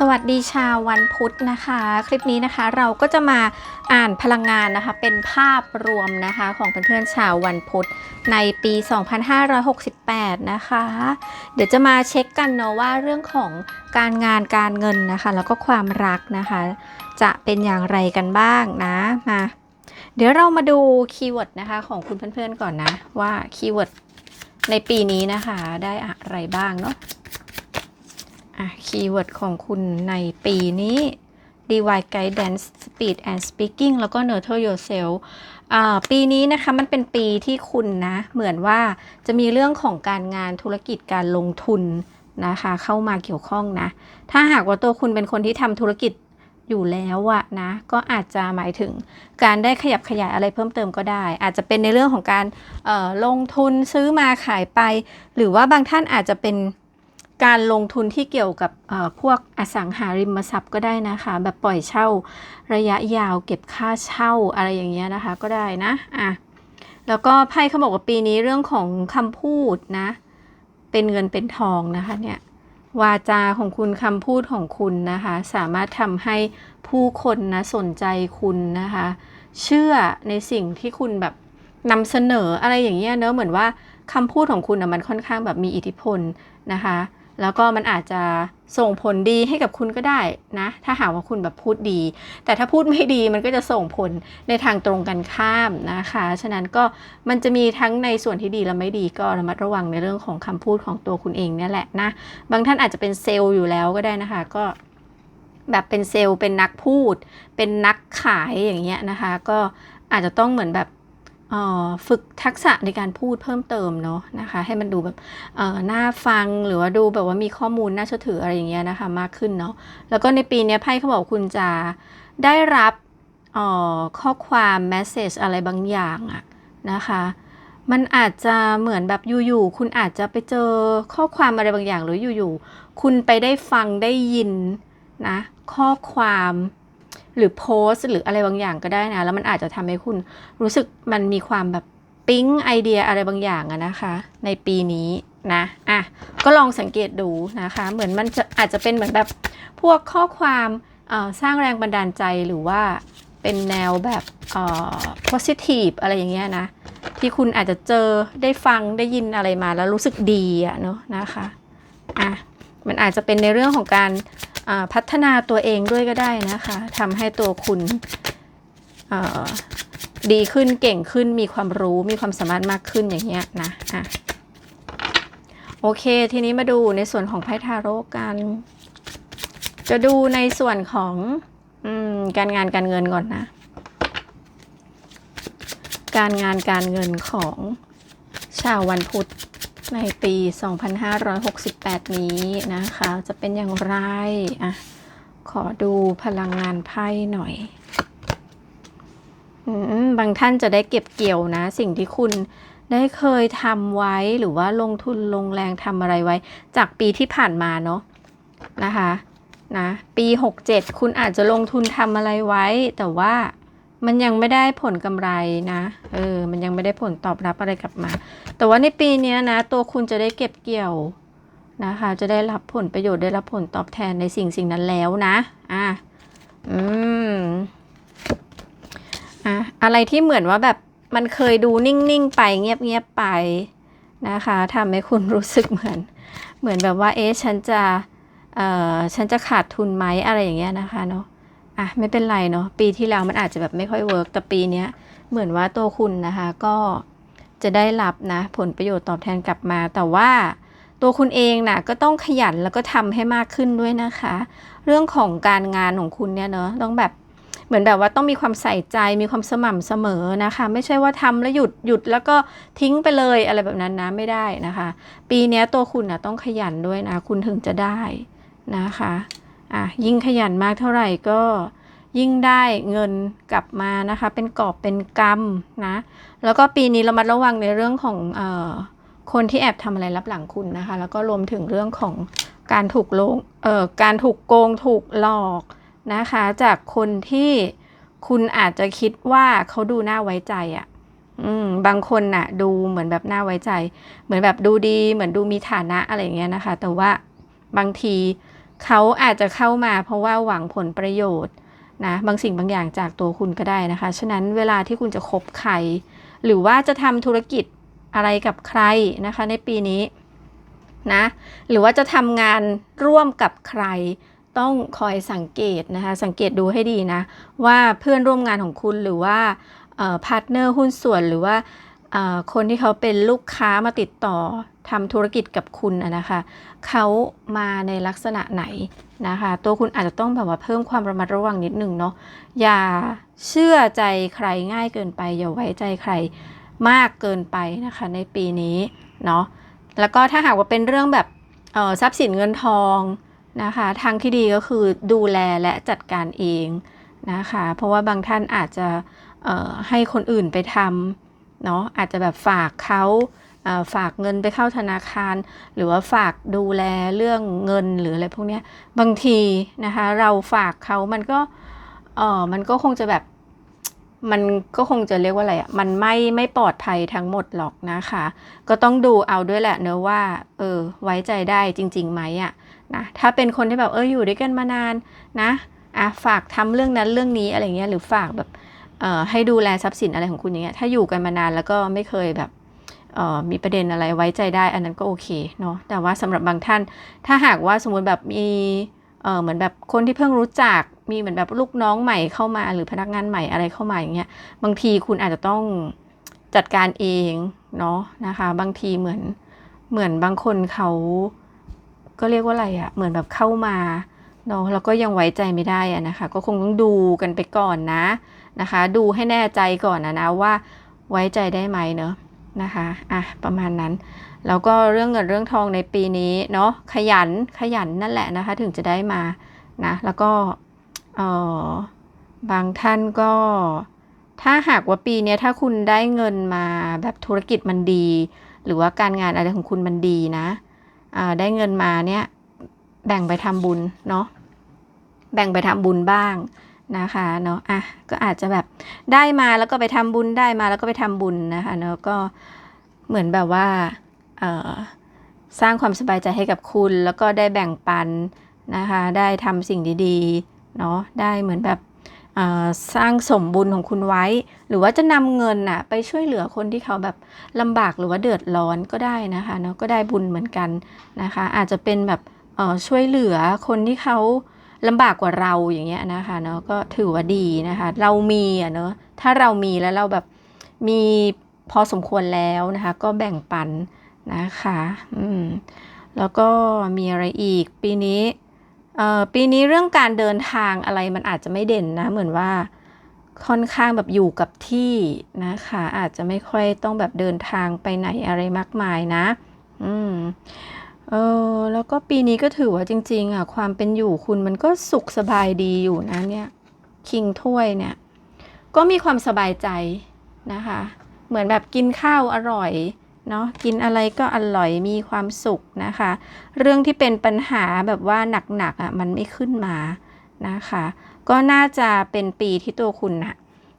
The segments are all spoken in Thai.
สวัสดีชาววันพุธนะคะ คลิปนี้นะคะเราก็จะมาอ่านพลังงานนะคะ เป็นภาพรวมนะคะของเพื่อนๆชาววันพุธในปี 2568 นะคะ เดี๋ยวจะมาเช็คกันเนาะว่าเรื่องของการงานการเงินนะคะ แล้วก็ความรักนะคะ จะเป็นอย่างไรกันบ้างนะมาเดี๋ยวเรามาดูคีย์เวิร์ดนะคะของคุณเพื่อนๆก่อนนะ ว่าคีย์เวิร์ดในปีนี้นะคะได้อะไรบ้างเนาะ อะคีย์เวิร์ดของคุณในปีนี้ Divine Guidance Speed and Speaking แล้วก็ Nurture Yourself อ่าปีนี้นะคะมันเป็นปีที่คุณนะเหมือนว่าจะมีเรื่องของการงานธุรกิจการลงทุนนะคะเข้ามาเกี่ยวข้องนะ ถ้าหากว่าตัวคุณเป็นคนที่ทำธุรกิจอยู่แล้วอะนะก็อาจจะหมายถึงการได้ขยับขยายอะไรเพิ่มเติมก็ได้ อาจจะเป็นในเรื่องของการลงทุนซื้อมาขายไป หรือว่าบางท่านอาจจะเป็น การลงทุนที่เกี่ยวกับพวกอสังหาริมทรัพย์ก็ได้นะคะ แบบปล่อยเช่าระยะยาวเก็บค่าเช่าอะไรอย่างเงี้ยนะคะก็ได้นะอะแล้วก็ไพ่เขาบอกว่าปีนี้เรื่องของคำพูดนะ เป็นเงินเป็นทองนะคะเนี่ยวาจาของคุณคำพูดของคุณนะคะ สามารถทำให้ผู้คนนะสนใจคุณนะคะ เชื่อในสิ่งที่คุณแบบนำเสนออะไรอย่างเงี้ยเนอะเหมือนว่าคำพูดของคุณนะมันค่อนข้างแบบมีอิทธิพลนะคะ แล้วก็มันอาจจะส่งผลดีให้กับคุณก็ได้นะ ถ้าหากว่าคุณแบบพูดดี แต่ถ้าพูดไม่ดีมันก็จะส่งผลในทางตรงกันข้ามนะคะ ฉะนั้นก็มันจะมีทั้งในส่วนที่ดีและไม่ดีก็ระมัดระวังในเรื่องของคำพูดของตัวคุณเองเนี่ยแหละนะ บางท่านอาจจะเป็นเซลล์อยู่แล้วก็ได้นะคะ ก็แบบเป็นเซลล์เป็นนักพูด เป็นนักขายอย่างเงี้ยนะคะ ก็อาจจะต้องเหมือนแบบ ฝึกทักษะในการพูดเพิ่มเติมเนาะนะคะ ให้มันดูแบบน่าฟังหรือว่าดูแบบว่ามีข้อมูลน่าเชื่อถืออะไรอย่างเงี้ยนะคะมากขึ้นเนาะแล้วก็ในปีนี้ไพ่เขาบอกคุณจะได้รับข้อความแมสเซจอะไรบางอย่างอะนะคะมันอาจจะเหมือนแบบอยู่ๆคุณอาจจะไปเจอข้อความอะไรบางอย่างหรืออยู่ๆคุณไปได้ฟังได้ยินนะข้อความ หรือโพสหรืออะไรบางอย่างก็ได้นะ แล้วมันอาจจะทำให้คุณรู้สึกมันมีความแบบปิ๊งไอเดียอะไรบางอย่างอะนะคะ ในปีนี้นะอะก็ลองสังเกตดูนะคะ เหมือนมันจะอาจจะเป็นเหมือนแบบพวกข้อความสร้างแรงบันดาลใจหรือว่าเป็นแนวแบบเอ่อ positive อะไรอย่างเงี้ยนะ ที่คุณอาจจะเจอได้ฟังได้ยินอะไรมาแล้วรู้สึกดีอะเนาะนะคะอะมันอาจจะเป็นในเรื่องของการ พัฒนาตัวเองด้วยก็ได้นะคะทำให้ตัวคุณดีขึ้นเก่งขึ้นมีความรู้มีความสามารถมากขึ้นอย่างเงี้ยนะอะโอเค ทีนี้มาดูในส่วนของไพ่ทาโร่กัน จะดูในส่วนของอการงานการเงินก่อนนะ การงานการเงินของชาววันพุธ ในปี 2568 นี้นะคะ จะเป็นอย่างไรอะขอดูพลังงานไพ่หน่อยอบางท่านจะได้เก็บเกี่ยวนะ สิ่งที่คุณได้เคยทำไว้หรือว่าลงทุนลงแรงทำอะไรไว้ จากปีที่ผ่านมาเนาะนะคะนะปี 67 คุณอาจจะลงทุนทำอะไรไว้ แต่ว่า มันยังไม่ได้ผลกำไรนะ เออ มันยังไม่ได้ผลตอบรับอะไรกลับมา แต่ว่าในปีนี้นะ ตัวคุณจะได้เก็บเกี่ยวนะคะ จะได้รับผลประโยชน์ได้รับผลตอบแทนในสิ่งสิ่งนั้นแล้วนะ อะ อืม อะ อะไรที่เหมือนว่าแบบมันเคยดูนิ่งๆไปเงียบๆไปนะคะทำให้คุณรู้สึกเหมือน เหมือนแบบว่า เอ๊ะ ฉันจะ เอ่อ ฉันจะขาดทุนไหมอะไรอย่างเงี้ยนะคะเนาะ อะไม่เป็นไรเนาะปีที่แล้วมันอาจจะแบบไม่ค่อยเวิร์กแต่ปีนี้เหมือนว่าตัวคุณนะคะก็จะได้รับนะผลประโยชน์ตอบแทนกลับมา แต่ว่าตัวคุณเองนะ่ะก็ต้องขยันแล้วก็ทำให้มากขึ้นด้วยนะคะ เรื่องของการงานของคุณเนี่ยเนาะต้องแบบเหมือนแบบว่าต้องมีความใส่ใจมีความสม่ำเสมอนะคะ ไม่ใช่ว่าทำแล้วหยุดหยุดแล้วก็ทิ้งไปเลยอะไรแบบนั้นนะไม่ได้นะคะ ปีนี้ตัวคุณนะต้องขยันด้วยนะ คุณถึงจะได้นะคะ อะยิ่งขยันมากเท่าไหร่ก็ยิ่งได้เงินกลับมานะคะ เป็นกอบเป็นกำนะ แล้วก็ปีนี้เรามาระวังในเรื่องของเอ่อคนที่แอบทำอะไรรับหลังคุณนะคะ แล้วก็รวมถึงเรื่องของการถูกโลงเอ่อการถูกโกงถูกหลอกนะคะ จากคนที่คุณอาจจะคิดว่าเขาดูน่าไว้ใจอะ่ะอืมบางคนน่ะ ดูเหมือนแบบน่าไว้ใจ เหมือนแบบดูดี เหมือนดูมีฐานะอะไรเงี้ยนะคะ แต่ว่าบางที เขาอาจจะเข้ามาเพราะว่าหวังผลประโยชน์นะบางสิ่งบางอย่างจากตัวคุณก็ได้นะคะ ฉะนั้นเวลาที่คุณจะคบใคร หรือว่าจะทำธุรกิจอะไรกับใครนะคะ ในปีนี้นะหรือว่าจะทำงานร่วมกับใครต้องคอยสังเกตนะคะ สังเกตดูให้ดีนะ ว่าเพื่อนร่วมงานของคุณหรือว่าพาร์ทเนอร์หุ้นส่วนหรือว่าคนที่เขาเป็นลูกค้ามาติดต่อ ทำธุรกิจกับคุณนะคะเขามาในลักษณะไหนนะคะ ตัวคุณอาจจะต้องแบบว่าเพิ่มความระมัดระวังนิดหนึ่งเนาะอย่าเชื่อใจใครง่ายเกินไป อย่าไว้ใจใครมากเกินไปนะคะ ในปีนี้เนาะแล้วก็ถ้าหากว่าเป็นเรื่องแบบทรัพย์สินเงินทองนะคะทางที่ดีก็คือดูแลและจัดการเองนะคะ เพราะว่าบางท่านอาจจะให้คนอื่นไปทำเนาะอาจจะแบบฝากเขา ฝากเงินไปเข้าธนาคาร หรือว่าฝากดูแลเรื่องเงินหรืออะไรพวกนี้บางทีนะคะเราฝากเขามันก็เออมันก็คงจะแบบมันก็คงจะเรียกว่าอะไรอะ มันไม่ไม่ปลอดภัยทั้งหมดหรอกนะคะ ก็ต้องดูเอาด้วยแหละเนอะว่า เออ ไว้ใจได้จริงๆไหมอะนะ ถ้าเป็นคนที่แบบเอออยู่ด้วยกันมานานนะอะฝากทำเรื่องนั้นเรื่องนี้อะไรเงี้ยหรือฝากแบบเอ่อให้ดูแลทรัพย์สินอะไรของคุณอย่างเงี้ย ถ้าอยู่กันมานานแล้วก็ไม่เคยแบบ มีประเด็นอะไรไว้ใจได้ อันนั้นก็โอเคเนาะแต่ว่าสำหรับบางท่าน ถ้าหากว่าสมมติแบบมีเออเหมือนแบบคนที่เพิ่งรู้จักมีเหมือนแบบลูกน้องใหม่เข้ามา หรือพนักงานใหม่อะไรเข้ามาอย่างเงี้ยบางทีคุณอาจจะต้องจัดการเองเนาะนะคะบางทีเหมือนเหมือนบางคนเขาก็เรียกว่าอะไรอะเหมือนแบบเข้ามาเนาะแล้วก็ยังไว้ใจไม่ได้อะนะคะ ก็คงต้องดูกันไปก่อนนะนะคะ ดูให้แน่ใจก่อนนะนะว่าไว้ใจได้ไหมเนาะ นะคะอะประมาณนั้น แล้วก็เรื่องเงินเรื่องทองในปีนี้เนาะขยันขยันนั่นแหละนะคะ ถึงจะได้มานะแล้วก็เออบางท่านก็ถ้าหากว่าปีนี้ถ้าคุณได้เงินมาแบบธุรกิจมันดี หรือว่าการงานอะไรของคุณมันดีนะอ่าได้เงินมาเนี่ยแบ่งไปทำบุญเนาะแบ่งไปทำบุญบ้าง นะคะเนาะอะก็อาจจะแบบได้มาแล้วก็ไปทำบุญได้มาแล้วก็ไปทำบุญนะคะเนาะก็เหมือนแบบว่าเออสร้างความสบายใจให้กับคุณแล้วก็ได้แบ่งปันนะคะได้ทำสิ่งดีๆเนาะได้เหมือนแบบสร้างสมบุญของคุณไว้ หรือว่าจะนำเงินน่ะไปช่วยเหลือคนที่เขาแบบลำบากหรือว่าเดือดร้อนก็ได้นะคะเนาะก็ได้บุญเหมือนกันนะคะอาจจะเป็นแบบช่วยเหลือคนที่เขา ลำบากกว่าเราอย่างเงี้ยนะคะเนาะก็ถือว่าดีนะคะ เรามีอะเนาะถ้าเรามีแล้วเราแบบมีพอสมควรแล้วนะคะ ก็แบ่งปันนะคะ อืมแล้วก็มีอะไรอีกปีนี้เอ่อปีนี้เรื่องการเดินทางอะไรมันอาจจะไม่เด่นนะ เหมือนว่าค่อนข้างแบบอยู่กับที่นะคะ อาจจะไม่ค่อยต้องแบบเดินทางไปไหนอะไรมากมายนะ อืม เออแล้วก็ปีนี้ก็ถือว่าจริง ๆ อะ ความเป็นอยู่คุณมันก็สุขสบายดีอยู่นะเนี่ยคิงถ้วยเนี่ย ก็มีความสบายใจนะคะ เหมือนแบบกินข้าวอร่อยเนาะกินอะไรก็อร่อยมีความสุขนะคะ เรื่องที่เป็นปัญหาแบบว่าหนักๆอะมันไม่ขึ้นมานะคะ ก็น่าจะเป็นปีที่ตัวคุณนะ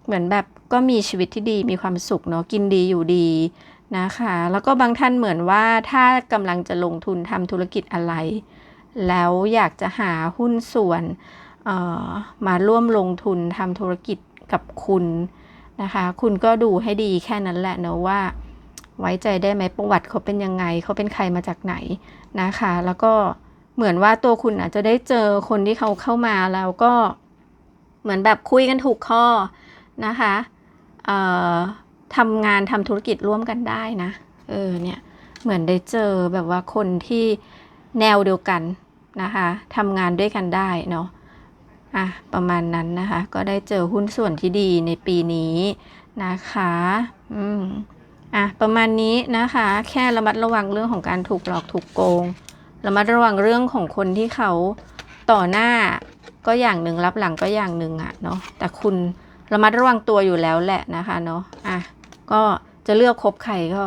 เหมือนแบบก็มีชีวิตที่ดีมีความสุขเนาะกินดีอยู่ดี นะคะ แล้วก็บางท่านเหมือนว่าถ้ากำลังจะลงทุนทำธุรกิจอะไร แล้วอยากจะหาหุ้นส่วนมาร่วมลงทุนทำธุรกิจกับคุณนะคะ คุณก็ดูให้ดีแค่นั้นแหละเนอะว่า ไว้ใจได้ไหมประวัติเขาเป็นยังไง เขาเป็นใครมาจากไหนนะคะ แล้วก็เหมือนว่าตัวคุณอาจจะได้เจอคนที่เขาเข้ามาแล้วก็เหมือนแบบคุยกันถูกข้อนะคะ ทำงานทำธุรกิจร่วมกันได้นะ เออเนี่ยเหมือนได้เจอแบบว่าคนที่แนวเดียวกันนะคะทำงานด้วยกันได้เนาะอะประมาณนั้นนะคะ ก็ได้เจอหุ้นส่วนที่ดีในปีนี้นะคะอืมอะประมาณนี้นะคะ แค่ระมัดระวังเรื่องของการถูกหลอกถูกโกงระมัดระวังเรื่องของคนที่เขาต่อหน้าก็อย่างหนึ่งรับหลังก็อย่างหนึ่งอะเนาะแต่คุณระมัดระวังตัวอยู่แล้วแหละนะคะเนาะอะ ก็จะเลือกคบใครก็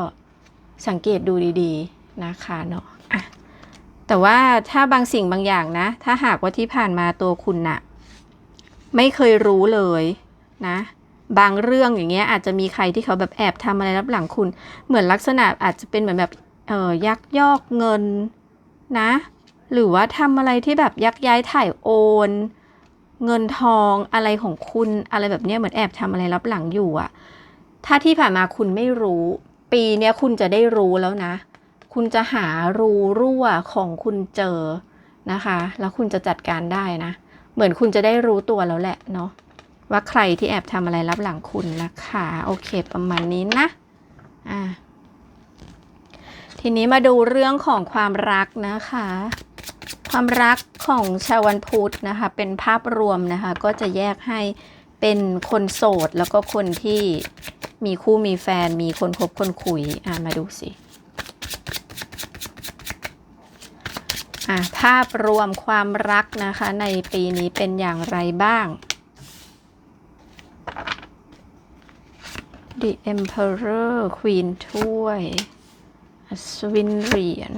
สังเกตดูดีๆนะคะเนาะะแต่ว่าถ้าบางสิ่งบางอย่างนะ ถ้าหากว่าที่ผ่านมาตัวคุณน่ะไม่เคยรู้เลยนะ บางเรื่องอย่างเงี้ยอาจจะมีใครที่เขาแบบแอบทำอะไรรับหลังคุณ เหมือนลักษณะอาจจะเป็นเหมือนแบบเออยักยอกเงินนะ หรือว่าทำอะไรที่แบบยักย้ายถ่ายโอน เงินทองอะไรของคุณอะไรแบบเนี้ยเหมือนแอบทำอะไรรับหลังอยู่อะ ถ้าที่ผ่านมาคุณไม่รู้ ปีนี้คุณจะได้รู้แล้วนะ คุณจะหารูรั่วของคุณเจอนะคะ แล้วคุณจะจัดการได้นะ เหมือนคุณจะได้รู้ตัวแล้วแหละเนาะว่าใครที่แอบทำอะไรรับหลังคุณนะคะ โอเคประมาณนี้นะอ่าทีนี้มาดูเรื่องของความรักนะคะ ความรักของชาววันพุธนะคะ เป็นภาพรวมนะคะ ก็จะแยกให้เป็นคนโสดแล้วก็คนที่ มีคู่มีแฟนมีคนคบคนคุย อ่ามาดูสิ อะ ภาพรวมความรักนะคะ ในปีนี้เป็นอย่างไรบ้าง The Emperor Queen ถ้วยอัศวินเหรียญ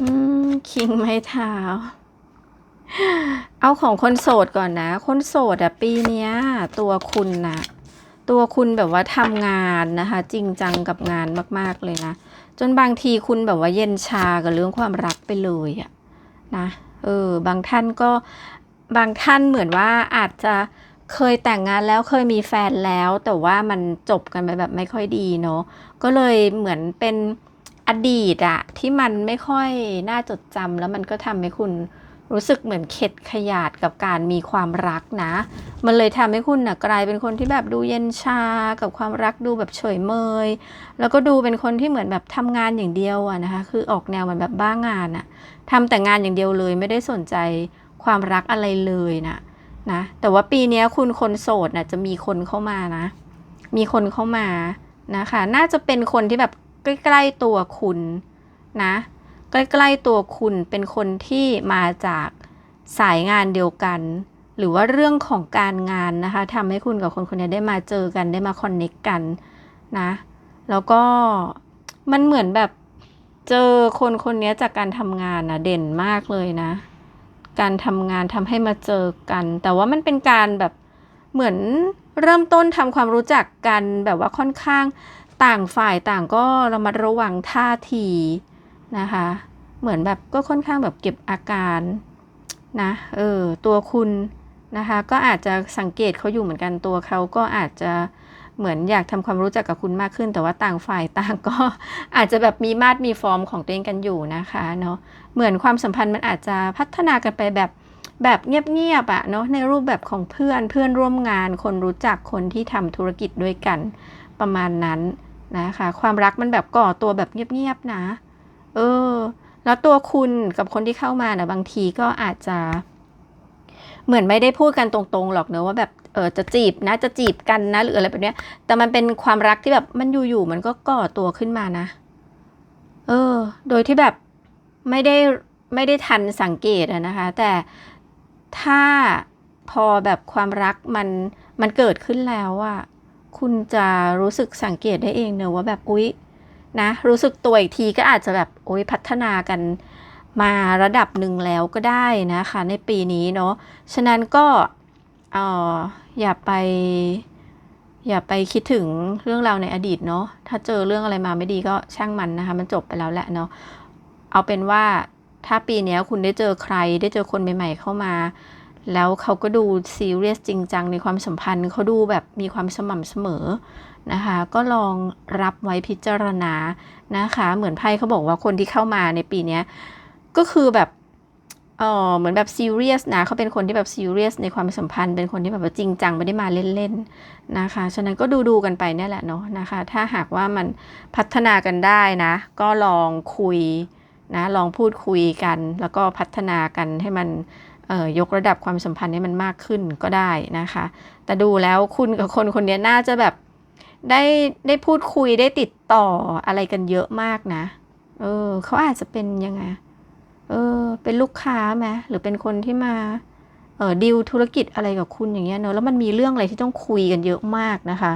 อืม คิงไม้เท้า เอาของคนโสดก่อนนะ คนโสดอะปีเนี้ย ตัวคุณนะตัวคุณแบบว่าทำงานนะคะ จริงจังกับงานมาก ๆ เลยนะ จนบางทีคุณแบบว่าเย็นชากับเรื่องความรักไปเลยอะนะเออบางท่านก็บางท่านเหมือนว่าอาจจะเคยแต่งงานแล้วเคยมีแฟนแล้ว แต่ว่ามันจบกันไปแบบไม่ค่อยดีเนาะก็เลยเหมือนเป็นอดีตอะที่มันไม่ค่อยน่าจดจำแล้วมันก็ทำให้คุณ รู้สึกเหมือนเข็ดขยาดกับการมีความรักนะ มันเลยทำให้คุณนะกลายเป็นคนที่แบบดูเย็นชากับความรักดูแบบเฉยเมย แล้วก็ดูเป็นคนที่เหมือนแบบทำงานอย่างเดียวอะนะคะ คือออกแนวเหมือนแบบบ้างานอะทำแต่งานอย่างเดียวเลยไม่ได้สนใจความรักอะไรเลยนะนะ แต่ว่าปีนี้คุณคนโสดนะจะมีคนเข้ามานะ มีคนเข้ามานะคะ น่าจะเป็นคนที่แบบใกล้ ๆตัวคุณนะ ใกล้ๆตัวคุณเป็นคนที่มาจากสายงานเดียวกัน หรือว่าเรื่องของการงานนะคะทำให้คุณกับคนคนนี้ได้มาเจอกันได้มาคอนเน็กกันนะแล้วก็มันเหมือนแบบเจอคนคนนี้จากการทำงานนะเด่นมากเลยนะ การทำงานทำให้มาเจอกัน แต่ว่ามันเป็นการแบบเหมือนเริ่มต้นทำความรู้จักกันแบบว่าค่อนข้างต่างฝ่ายต่างก็ระมัดระวังท่าที นะคะ เหมือนแบบก็ค่อนข้างแบบเก็บอาการนะเออตัวคุณนะคะก็อาจจะสังเกตเขาอยู่เหมือนกันตัวเขาก็อาจจะเหมือนอยากทำความรู้จักกับคุณมากขึ้น แต่ว่าต่างฝ่ายต่างก็อาจจะแบบมีมาดมีฟอร์มของตัวเองกันอยู่นะคะเนาะเหมือนความสัมพันธ์มันอาจจะพัฒนากันไปแบบแบบเงียบๆอะเนาะในรูปแบบของเพื่อนเพื่อนร่วมงาน คนรู้จักคนที่ทำธุรกิจด้วยกันประมาณนั้นนะคะ ความรักมันแบบก่อตัวแบบเงียบๆนะ เออ แล้วตัวคุณกับคนที่เข้ามานะบางทีก็อาจจะ เหมือนไม่ได้พูดกันตรงๆหรอกเนอะว่าแบบเออจะจีบนะ จะจีบกันนะ หรืออะไรแบบเนี้ย แต่มันเป็นความรักที่แบบมันอยู่ๆมันก็ก่อตัวขึ้นมานะ เออ โดยที่แบบไม่ได้ไม่ได้ทันสังเกตอะนะคะ แต่ถ้าพอแบบความรักมันมันเกิดขึ้นแล้วอะคุณจะรู้สึกสังเกตได้เองเนอะว่าแบบอุ๊ย นะรู้สึกตัวอีกทีก็อาจจะแบบโอ้ยพัฒนากันมาระดับหนึ่งแล้วก็ได้นะคะในปีนี้เนาะฉะนั้นก็อออย่าไป อย่าไปคิดถึงเรื่องราวในอดีตเนาะถ้าเจอเรื่องอะไรมาไม่ดีก็ช่างมันนะคะ มันจบไปแล้วแหละเนาะเอาเป็นว่าถ้าปีนี้คุณได้เจอใครได้เจอคนใหม่ ๆ เข้ามา แล้วเขาก็ดูซีเรียสจริงจังในความสัมพันธ์เขาดูแบบมีความสม่ำเสมอนะคะ ก็ลองรับไว้พิจารณานะคะ เหมือนไพ่เขาบอกว่าคนที่เข้ามาในปีนี้ก็คือแบบเออเหมือนแบบซีเรียสนะเขาเป็นคนที่แบบซีเรียสในความสัมพันธ์ เป็นคนที่แบบจริงจังไม่ได้มาเล่นๆนะคะ ฉะนั้นก็ดูดูกันไปเนี่ยแหละเนาะนะคะ ถ้าหากว่ามันพัฒนากันได้นะ ก็ลองคุยนะ ลองพูดคุยกัน แล้วก็พัฒนากันให้มัน ยกระดับความสัมพันธ์ให้มันมากขึ้นก็ได้นะคะ แต่ดูแล้วคุณกับคนคนนี้น่าจะแบบได้ได้พูดคุยได้ติดต่ออะไรกันเยอะมากนะ เออเขาอาจจะเป็นยังไง เออ เป็นลูกค้าไหมหรือเป็นคนที่มา เออดีลธุรกิจอะไรกับคุณอย่างเงี้ยเนอะแล้วมันมีเรื่องอะไรที่ต้องคุยกันเยอะมากนะคะ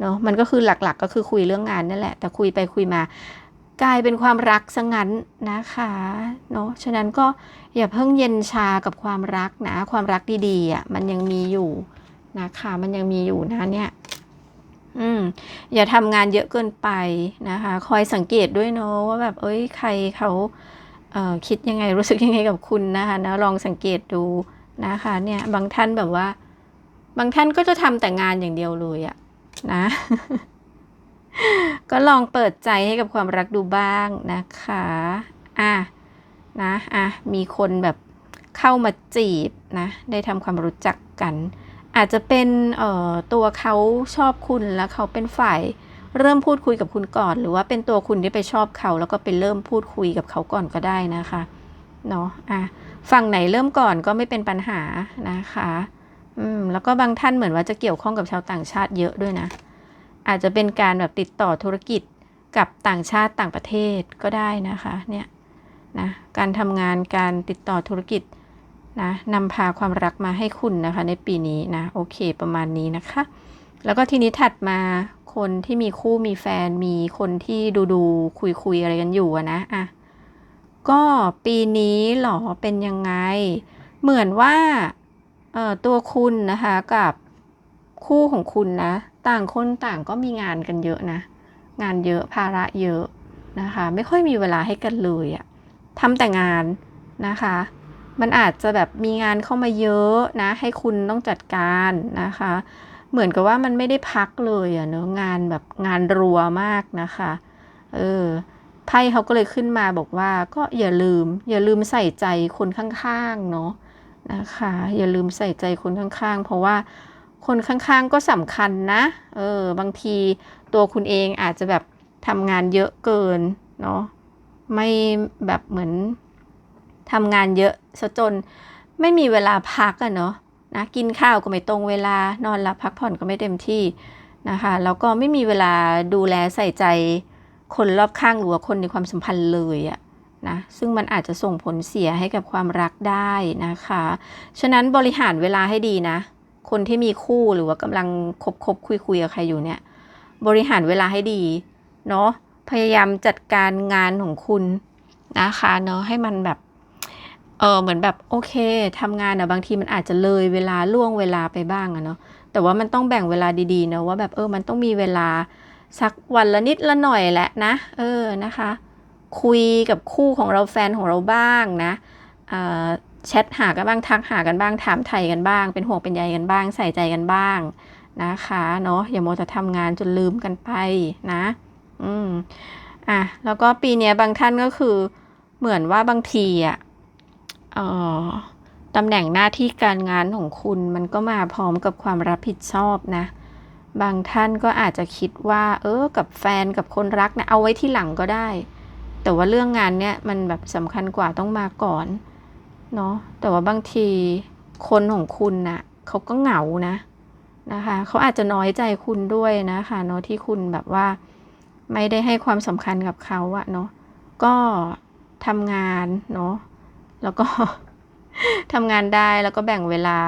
เนอะมันก็คือหลักๆ ก็คือคุยเรื่องงานนั่นแหละ แต่คุยไปคุยมา กลายเป็นความรักซะงั้นนะคะเนอะฉะนั้นก็อย่าเพิ่งเย็นชากับความรักนะ ความรักดีๆอะมันยังมีอยู่นะคะมันยังมีอยู่นะเนี่ยอืมอย่าทำงานเยอะเกินไปนะคะ คอยสังเกตด้วยเนาะว่าแบบเอ้ยใครเขาเอ่อคิดยังไงรู้สึกยังไงกับคุณนะคะนะลองสังเกตดูนะคะเนี่ยบางท่านแบบว่า บางท่านก็จะทำแต่งานอย่างเดียวเลยอะนะ ก็ลองเปิดใจให้กับความรักดูบ้างนะคะ อะ นะ อะ มีคนแบบเข้ามาจีบนะ ได้ทำความรู้จักกัน อาจจะเป็น เอ่อ ตัวเขาชอบคุณแล้วเขาเป็นฝ่ายเริ่มพูดคุยกับคุณก่อน หรือว่าเป็นตัวคุณที่ไปชอบเขา แล้วก็ไปเริ่มพูดคุยกับเขาก่อนก็ได้นะคะ เนาะ อะ ฝั่งไหนเริ่มก่อนก็ไม่เป็นปัญหานะคะ อืม แล้วก็บางท่านเหมือนว่าจะเกี่ยวข้องกับชาวต่างชาติเยอะด้วยนะ อาจจะเป็นการแบบติดต่อธุรกิจกับต่างชาติต่างประเทศก็ได้นะคะเนี่ยนะการทำงานการติดต่อธุรกิจนะนำพาความรักมาให้คุณนะคะในปีนี้นะโอเคประมาณนี้นะคะ แล้วก็ทีนี้ถัดมาคนที่มีคู่มีแฟนมีคนที่ดูดูคุยคุยอะไรกันอยู่นะอะก็ปีนี้หรอเป็นยังไง เหมือนว่าเอ่อตัวคุณนะคะกับคู่ของคุณนะ ต่างคนต่างก็มีงานกันเยอะนะ งานเยอะภาระเยอะนะคะ ไม่ค่อยมีเวลาให้กันเลยอะทำแต่งานนะคะ มันอาจจะแบบมีงานเข้ามาเยอะนะ ให้คุณต้องจัดการนะคะ เหมือนกับว่ามันไม่ได้พักเลยอะเนอะงานแบบงานรัวมากนะคะ เออไพ่เขาก็เลยขึ้นมาบอกว่าก็อย่าลืม อย่าลืมใส่ใจคนข้างๆเนาะนะคะ อย่าลืมใส่ใจคนข้างๆ เพราะว่า คนข้างๆก็สำคัญนะ เออ บางทีตัวคุณเองอาจจะแบบทำงานเยอะเกิน เนาะ ไม่แบบเหมือนทำงานเยอะซะจนไม่มีเวลาพักอะเนาะ นะ กินข้าวก็ไม่ตรงเวลา นอนหลับพักผ่อนก็ไม่เต็มที่นะคะ แล้วก็ไม่มีเวลาดูแลใส่ใจคนรอบข้างหรือว่าคนในความสัมพันธ์เลยอะนะซึ่งมันอาจจะส่งผลเสียให้กับความรักได้นะคะ ฉะนั้นบริหารเวลาให้ดีนะ คนที่มีคู่หรือว่ากำลังคบคบคุยคุยกับใครอยู่เนี่ย บริหารเวลาให้ดี เนาะพยายามจัดการงานของคุณนะคะเนาะให้มันแบบเออเหมือนแบบโอเคทำงานอะบางทีมันอาจจะเลยเวลาล่วงเวลาไปบ้างอะเนาะแต่ว่ามันต้องแบ่งเวลาดีๆนะว่าแบบเออมันต้องมีเวลาสักวันละนิดละหน่อยแหละนะ เออนะคะ คุยกับคู่ของเราแฟนของเราบ้างนะอ่อ แชทหากันบ้างทักหากันบ้างถามไทยกันบ้าง เป็นห่วงเป็นใยกันบ้าง ใส่ใจกันบ้างนะคะเนาะอย่าโมวแต่ทำงานจนลืมกันไปนะ อืมอะแล้วก็ปีเนี้ยบางท่านก็คือเหมือนว่าบางทีอะเอ่อตำแหน่งหน้าที่การงานของคุณมันก็มาพร้อมกับความรับผิดชอบนะ บางท่านก็อาจจะคิดว่า เออ กับแฟนกับคนรักนะเอาไว้ที่หลังก็ได้ แต่ว่าเรื่องงานเนี่ยมันแบบสำคัญกว่าต้องมาก่อน เนาะแต่ว่าบางทีคนของคุณนะ่ะเขาก็เหงานะนะคะเขาอาจจะน้อยใจคุณด้วยนะคะเนาะที่คุณแบบว่าไม่ได้ให้ความสำคัญกับเขาอะเนาะก็ทำงานเนาะแล้วก็ทำงานได้แล้วก็แบ่งเวลา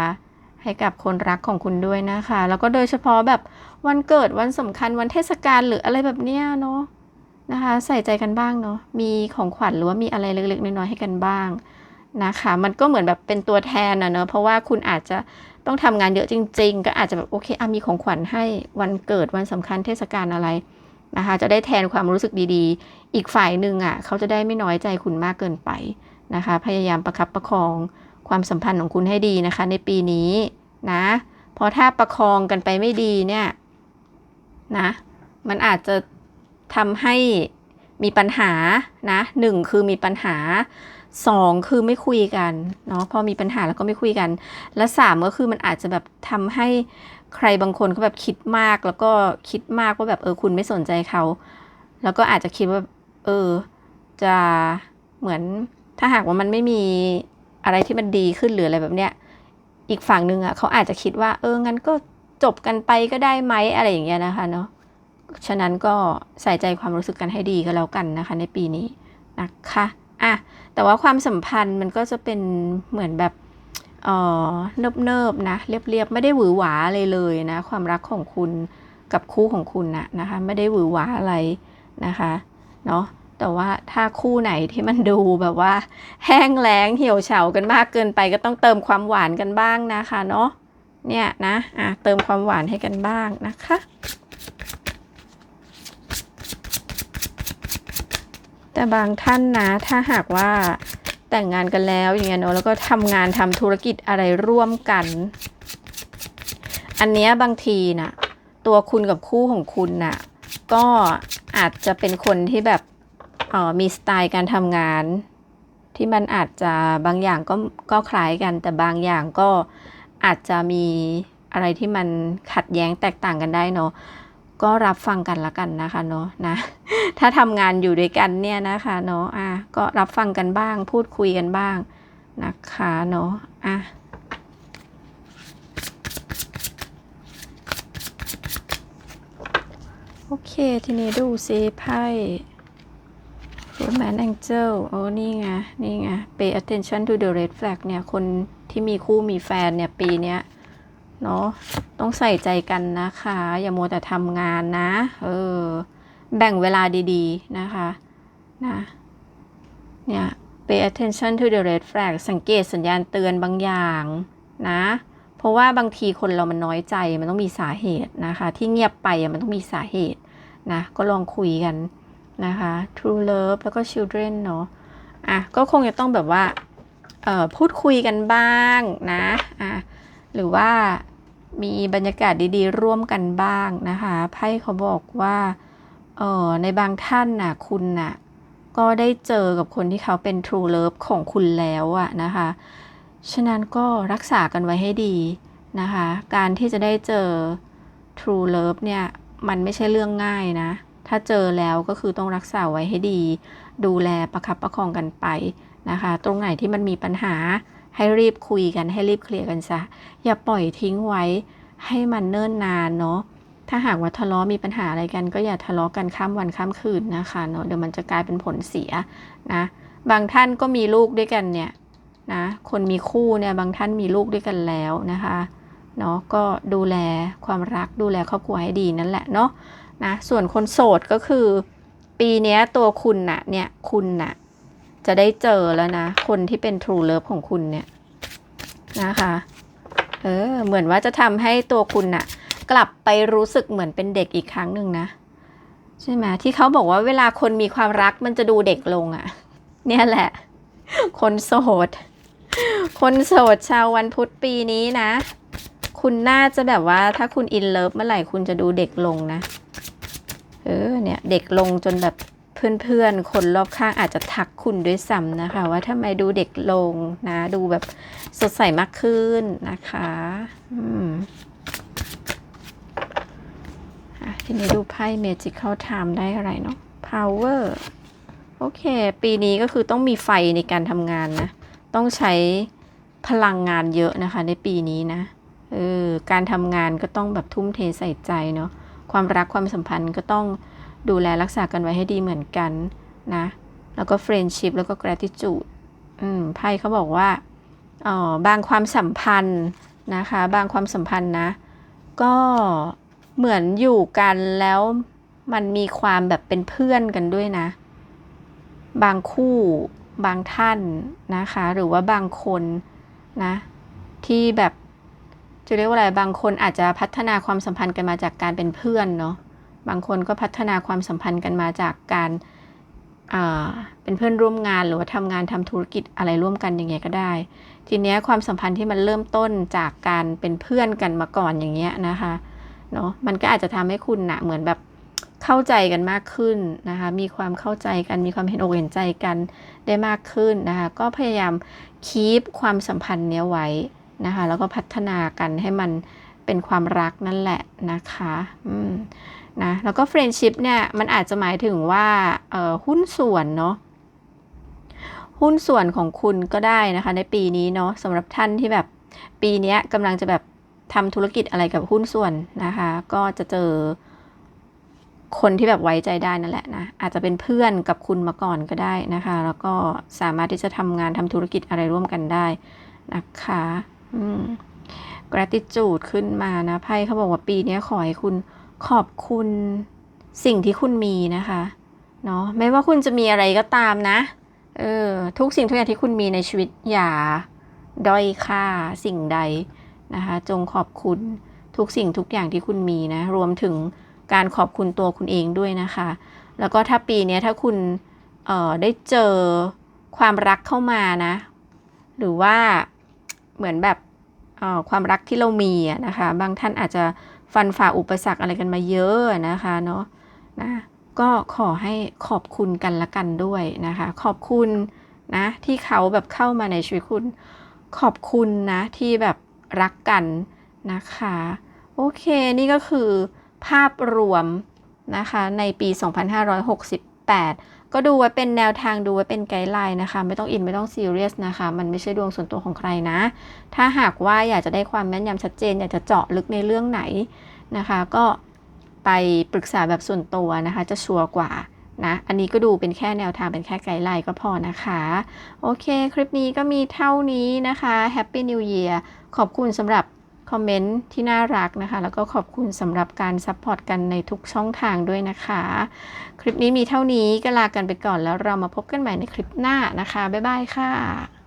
ให้กับคนรักของคุณด้วยนะคะ แล้วก็โดยเฉพาะแบบวันเกิดวันสำคัญวันเทศกาลหรืออะไรแบบเนี้ยเนาะนะคะ ใส่ใจกันบ้างเนาะมีของขวัญหรือว่ามีอะไรเล็กๆน้อยๆให้กันบ้าง นะคะ มันก็เหมือนแบบเป็นตัวแทนนะเนาะเพราะว่าคุณอาจจะต้องทำงานเยอะจริง ๆ ก็อาจจะแบบโอเคอมีของขวัญให้วันเกิดวันสำคัญเทศกาลอะไรนะคะ จะได้แทนความรู้สึกดีๆ อีกฝ่ายหนึ่งอะ เขาจะได้ไม่น้อยใจคุณมากเกินไปนะคะ พยายามประคับประคองความสัมพันธ์ของคุณให้ดีนะคะ ในปีนี้นะเพราะถ้าประคองกันไปไม่ดีเนี่ยนะมันอาจจะทำให้มีปัญหานะหนึ่งคือมีปัญหา สองคือไม่คุยกันเนาะพอมีปัญหาแล้วก็ไม่คุยกัน และสามก็คือมันอาจจะแบบทำให้ใครบางคนเขาแบบคิดมากแล้วก็คิดมากว่าแบบเออคุณไม่สนใจเขา แล้วก็อาจจะคิดว่า เออ จะเหมือนถ้าหากว่ามันไม่มีอะไรที่มันดีขึ้นหรืออะไรแบบเนี้ยอีกฝั่งหนึ่งอะเขาอาจจะคิดว่า เอองั้นก็จบกันไปก็ได้ไหมอะไรอย่างเงี้ยนะคะเนาะฉะนั้นก็ใส่ใจความรู้สึกกันให้ดีก็แล้วกันนะคะ ในปีนี้นะคะ อะแต่ว่าความสัมพันธ์มันก็จะเป็นเหมือนแบบเออเนิบๆนะเรียบๆไม่ได้หวือหวาเลยเลยนะความรักของคุณกับคู่ของคุณนะนะคะไม่ได้หวือหวาอะไรนะคะเนาะแต่ว่าถ้าคู่ไหนที่มันดูแบบว่า แห้งแล้งเหี่ยวเฉากันมากเกินไปก็ต้องเติมความหวานกันบ้างนะคะเนาะเนี่ยนะอะเติมความหวานให้กันบ้างนะคะ แต่บางท่านนะถ้าหากว่าแต่งงานกันแล้วอย่างเงี้ยเนอะแล้วก็ทำงานทำธุรกิจอะไรร่วมกัน อันเนี้ยบางทีน่ะตัวคุณกับคู่ของคุณน่ะก็อาจจะเป็นคนที่แบบออมีสไตล์การทำงาน ที่มันอาจจะบางอย่างก็ก็คล้ายกัน แต่บางอย่างก็อาจจะมีอะไรที่มันขัดแย้งแตกต่างกันได้เนาะ ก็รับฟังกันละกันนะคะเนาะนะถ้าทำงานอยู่ด้วยกันเนี่ยนะคะเนาะอะก็รับฟังกันบ้าง พูดคุยกันบ้างนะคะเนาะอะโอเค ทีนี้ดูซิไพ่ Roman Angel โอ้นี่ไง นี่ไง Pay attention to the red flag เนี่ย คนที่มีคู่มีแฟนเนี่ย ปีเนี้ย เนาะต้องใส่ใจกันนะคะ อย่ามัวแต่ทำงานนะ เออ แบ่งเวลาดีๆนะคะนะเนี่ย pay attention to the red flag สังเกตสัญญาณเตือนบางอย่างนะ เพราะว่าบางทีคนเรามันน้อยใจมันต้องมีสาเหตุนะคะ ที่เงียบไปมันต้องมีสาเหตุนะ ก็ลองคุยกันนะคะ true love แล้วก็ children เนาะอะก็คงจะต้องแบบว่าเอ่อพูดคุยกันบ้างนะอะหรือว่า มีบรรยากาศดีๆ ร่วมกันบ้างนะคะไพ่เขาบอกว่าเออในบางท่านน่ะคุณน่ะก็ได้เจอกับคนที่เขาเป็น true love ของคุณแล้วอะนะคะ ฉะนั้นก็รักษากันไว้ให้ดีนะคะ การที่จะได้เจอ true love เนี่ยมันไม่ใช่เรื่องง่ายนะ ถ้าเจอแล้วก็คือต้องรักษาไว้ให้ดี ดูแลประคับประคองกันไปนะคะ ตรงไหนที่มันมีปัญหา ให้รีบคุยกันให้รีบเคลียร์กันซะ อย่าปล่อยทิ้งไว้ให้มันเนิ่นนานเนาะถ้าหากว่าทะเลาะมีปัญหาอะไรกันก็อย่าทะเลาะกันข้ามวันข้ามคืนนะคะเนาะเดี๋ยวมันจะกลายเป็นผลเสียนะบางท่านก็มีลูกด้วยกันเนี่ยนะคนมีคู่เนี่ยบางท่านมีลูกด้วยกันแล้วนะคะเนาะก็ดูแลความรักดูแลครอบครัวให้ดีนั่นแหละเนาะนะส่วนคนโสดก็คือ ปีนี้ตัวคุณน่ะเนี่ยคุณน่ะ จะได้เจอแล้วนะ คนที่เป็น true love ของคุณเนี่ยนะคะ เออ เหมือนว่าจะทำให้ตัวคุณน่ะ กลับไปรู้สึกเหมือนเป็นเด็กอีกครั้งหนึ่งนะ ใช่ไหมที่เขาบอกว่าเวลาคนมีความรักมันจะดูเด็กลงอะ่ะ เนี่ยแหละ คนโสด คนโสดชาววันพุธปีนี้นะ คุณน่าจะแบบว่าถ้าคุณอินเลิฟเมื่อไหร่คุณจะดูเด็กลงนะ เออ เนี่ย เด็กลงจนแบบ เพื่อนๆ คนรอบข้างอาจจะทักคุณด้วยซ้ำนะคะ ว่าทำไมดูเด็กลงนะ ดูแบบสดใสมากขึ้นนะคะอืมอทีนี้ดูไพ่ Magical Time ได้อะไรเนาะ Power โอเค ปีนี้ก็คือต้องมีไฟในการทำงานนะ ต้องใช้พลังงานเยอะนะคะ ในปีนี้นะ เออ การทำงานก็ต้องแบบทุ่มเทใส่ใจเนาะ ความรักความสัมพันธ์ก็ต้อง ดูแลรักษากันไว้ให้ดีเหมือนกันนะ แล้วก็ friendship แล้วก็ gratitude อืมไพ่เขาบอกว่าอ๋อบางความสัมพันธ์นะคะ บางความสัมพันธ์นะ ก็เหมือนอยู่กันแล้วมันมีความแบบเป็นเพื่อนกันด้วยนะ บางคู่บางท่านนะคะ หรือว่าบางคนนะ ที่แบบจะเรียกว่าอะไรบางคนอาจจะพัฒนาความสัมพันธ์กันมาจากการเป็นเพื่อนเนาะ บางคนก็พัฒนาความสัมพันธ์กันมาจากการเป็นเพื่อนร่วมงานหรือว่าทำงานทำธุรกิจอะไรร่วมกันอย่างเงี้ยก็ได้ ทีเนี้ยความสัมพันธ์ที่มันเริ่มต้นจากการเป็นเพื่อนกันมาก่อนอย่างเงี้ยนะคะเนาะมันก็อาจจะทำให้คุณนะเหมือนแบบเข้าใจกันมากขึ้นนะคะ มีความเข้าใจกัน มีความเห็นอกเห็นใจกันได้มากขึ้นนะคะ ก็พยายามคีปความสัมพันธ์เนี้ยไว้นะคะ แล้วก็พัฒนากันให้มันเป็นความรักนั่นแหละนะคะ อืม นะแล้วก็เฟรนชิพเนี่ยมันอาจจะหมายถึงว่าหุ้นส่วนเนาะหุ้นส่วนของคุณก็ได้นะคะในปีนี้เนาะสำหรับท่านที่แบบปีนี้กำลังจะแบบทำธุรกิจอะไรกับหุ้นส่วนนะคะ ก็จะเจอคนที่แบบไว้ใจได้นั่นแหละนะอาจจะเป็นเพื่อนกับคุณมาก่อนก็ได้นะคะ แล้วก็สามารถที่จะทำงานทำธุรกิจอะไรร่วมกันได้นะคะอืม gratitude ขึ้นมานะไพ่เขาบอกว่าปีนี้ขอให้คุณ ขอบคุณสิ่งที่คุณมีนะคะเนาะไม่ว่าคุณจะมีอะไรก็ตามนะเออทุกสิ่งทุกอย่างที่คุณมีในชีวิตอย่าด้อยค่าสิ่งใดนะคะจงขอบคุณทุกสิ่งทุกอย่างที่คุณมีนะรวมถึงการขอบคุณตัวคุณเองด้วยนะคะ แล้วก็ถ้าปีนี้ถ้าคุณเอ่อได้เจอความรักเข้ามานะ หรือว่าเหมือนแบบเอ่อความรักที่เรามีนะคะ บางท่านอาจจะ ฟันฝ่าอุปสรรคอะไรกันมาเยอะนะคะเนาะนะก็ขอให้ขอบคุณกันละกันด้วยนะคะ ขอบคุณนะที่เขาแบบเข้ามาในชีวิตคุณ ขอบคุณนะที่แบบรักกันนะคะ โอเคนี่ก็คือภาพรวมนะคะในปี 2568 ก็ดูไว้เป็นแนวทางดูไว้เป็นไกด์ไลน์นะคะ ไม่ต้องอินไม่ต้องซีเรียสนะคะ มันไม่ใช่ดวงส่วนตัวของใครนะ ถ้าหากว่าอยากจะได้ความแม่นยำชัดเจน อยากจะเจาะลึกในเรื่องไหนนะคะ ก็ไปปรึกษาแบบส่วนตัวนะคะ จะชัวร์กว่านะ อันนี้ก็ดูเป็นแค่แนวทางเป็นแค่ไกด์ไลน์ก็พอนะคะ โอเค คลิปนี้ก็มีเท่านี้นะคะ Happy New Year ขอบคุณสำหรับคอมเมนต์ที่น่ารักนะคะ แล้วก็ขอบคุณสำหรับการซัพพอร์ตกันในทุกช่องทางด้วยนะคะ คลิปนี้มีเท่านี้ก็ลากันไปก่อนแล้วเรามาพบกันใหม่ในคลิปหน้านะคะ บ๊ายบายค่ะ